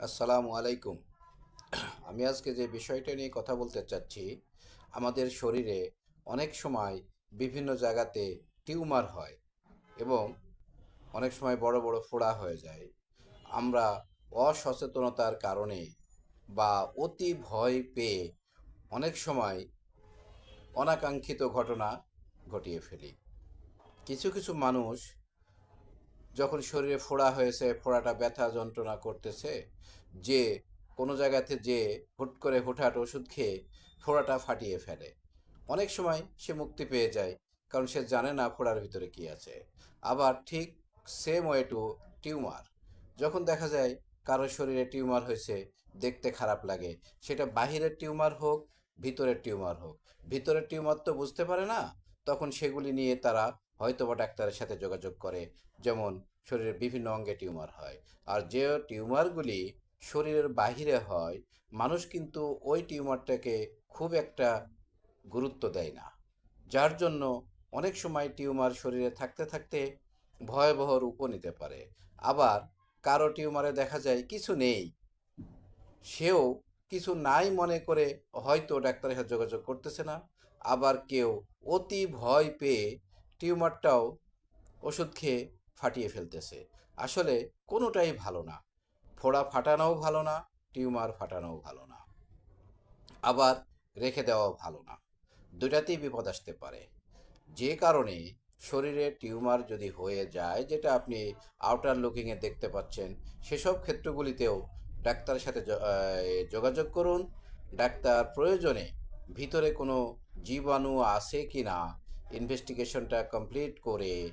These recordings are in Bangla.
আসসালামু আলাইকুম। আমি আজকে যে বিষয়টা নিয়ে কথা বলতে চাচ্ছি, আমাদের শরীরে অনেক সময় বিভিন্ন জায়গাতে টিউমার হয় এবং অনেক সময় বড় বড় ফোড়া হয়ে যায়। আমরা অসচেতনতার কারণে বা অতি ভয় পেয়ে অনেক সময় অনাকাঙ্ক্ষিত ঘটনা ঘটিয়ে ফেলি। কিছু কিছু মানুষ যখন শরীরে ফোড়া হয়েছে, ফোড়াটা ব্যথা যন্ত্রণা করতেছে, যে কোনো জায়গাতে যে হুট করে হুটহাট ওষুধ খেয়ে ফোড়াটা ফাটিয়ে ফেলে। অনেক সময় সে মুক্তি পেয়ে যায়, কারণ সে জানে না ফোড়ার ভিতরে কি আছে। আবার ঠিক সেম ওয়ে টু টিউমার যখন দেখা যায় কারও শরীরে টিউমার হয়েছে, দেখতে খারাপ লাগে, সেটা বাহিরের টিউমার হোক, ভিতরের টিউমার হোক। ভিতরের টিউমার তো বুঝতে পারে না, তখন সেগুলি নিয়ে তারা হয়তোবা ডাক্তারের সাথে যোগাযোগ করে, যেমন শরীরের বিভিন্ন অঙ্গে টিউমার হয়। আর যে টিউমারগুলি শরীরের বাহিরে হয়, মানুষ কিন্তু ওই টিউমারটাকে খুব একটা গুরুত্ব দেয় না। যার জন্য অনেক সময় টিউমার শরীরে থাকতে থাকতে ভয়াবহ রূপও নিতে পারে। আবার কারও টিউমারে দেখা যায় কিছু নেই, সেও কিছু নাই মনে করে হয়তো ডাক্তারের সাথে যোগাযোগ করতেছে না। আবার কেউ অতি ভয় পেয়ে টিউমারটাও ওষুধ খেয়ে ফাটিয়ে ফেলতেছে। আসলে কোনোটাই ভালো না। ফোড়া ফাটানোও ভালো না, টিউমার ফাটানোও ভালো না। আবার রেখে দেওয়াও ভালো না। দুটাতেই বিপদ আসতে পারে। যে কারণে শরীরে টিউমার যদি হয়ে যায়, যেটা আপনি আউটার লুকিংয়ে দেখতে পাচ্ছেন, সেসব ক্ষেত্রগুলিতেও ডাক্তারের সাথে যোগাযোগ করুন। ডাক্তার প্রয়োজনে ভিতরে কোনো জীবাণু আছে কি না ইনভেস্টিগেশনটা কমপ্লিট করে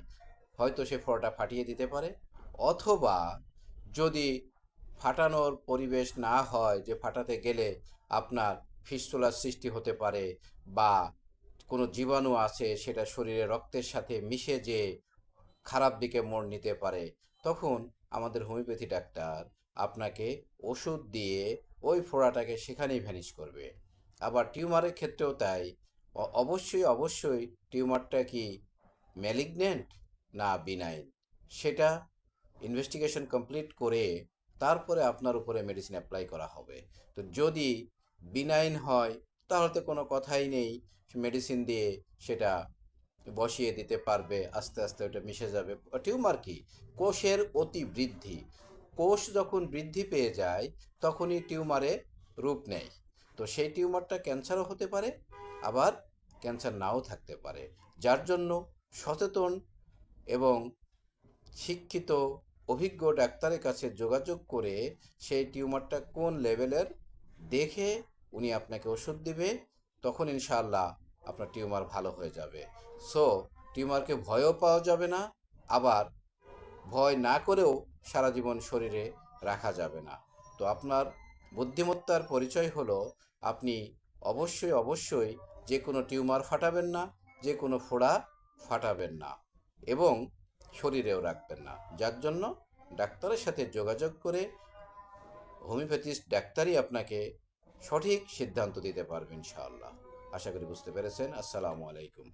হয়তো সে ফোড়াটা ফাটিয়ে দিতে পারে, অথবা যদি ফাটানোর পরিবেশ না হয় যে ফাটাতে গেলে আপনার ফিস্টুলার সৃষ্টি হতে পারে বা কোনো জীবাণু আছে সেটা শরীরে রক্তের সাথে মিশে যে খারাপ দিকে মোড় নিতে পারে, তখন আমাদের হোমিওপ্যাথি ডাক্তার আপনাকে ওষুধ দিয়ে ওই ফোড়াটাকে সেখানেই ভ্যানিশ করবে। আবার টিউমারের ক্ষেত্রেও তাই। অবশ্যই অবশ্যই টিউমারটা কি ম্যালিগন্যান্ট না বিনাইন সেটা ইনভেস্টিগেশন কমপ্লিট করে তারপরে আপনার উপরে মেডিসিন অ্যাপ্লাই করা হবে। তো যদি বিনাইন হয়, তাহলে তো কোনো কথাই নেই। মেডিসিন দিয়ে সেটা বসিয়ে দিতে পারবে, আস্তে আস্তে ওটা মিশে যাবে। টিউমার কি? কোষের অতি বৃদ্ধি। কোষ যখন বৃদ্ধি পেয়ে যায়, তখনই টিউমারে রূপ নেয়। তো সেই টিউমারটা ক্যান্সারও হতে পারে আবার ক্যান্সার নাও থাকতে পারে। যার জন্য সচেতন এবং শিক্ষিত, অভিজ্ঞ ডাক্তারের কাছে যোগাযোগ করে সেই টিউমারটা কোন লেভেলের দেখে উনি আপনাকে ওষুধ দিবে, তখন ইনশাআল্লাহ আপনার টিউমার ভালো হয়ে যাবে। সো, টিউমারকে ভয়ও পাওয়া যাবে না, আবার ভয় না করেও সারা জীবন শরীরে রাখা যাবে না। তো আপনার বুদ্ধিমত্তার পরিচয় হলো, আপনি অবশ্যই অবশ্যই যে কোনো টিউমার ফাটাবেন না, যে কোনো ফোড়া ফাটাবেন না এবং শরীরেও রাখবেন না। যার জন্য ডাক্তারের সাথে যোগাযোগ করে হোমিওপ্যাথিস্ট ডাক্তারই আপনাকে সঠিক সিদ্ধান্ত দিতে পারবেন ইনশাআল্লাহ। আশা করি বুঝতে পেরেছেন। আসসালামু আলাইকুম।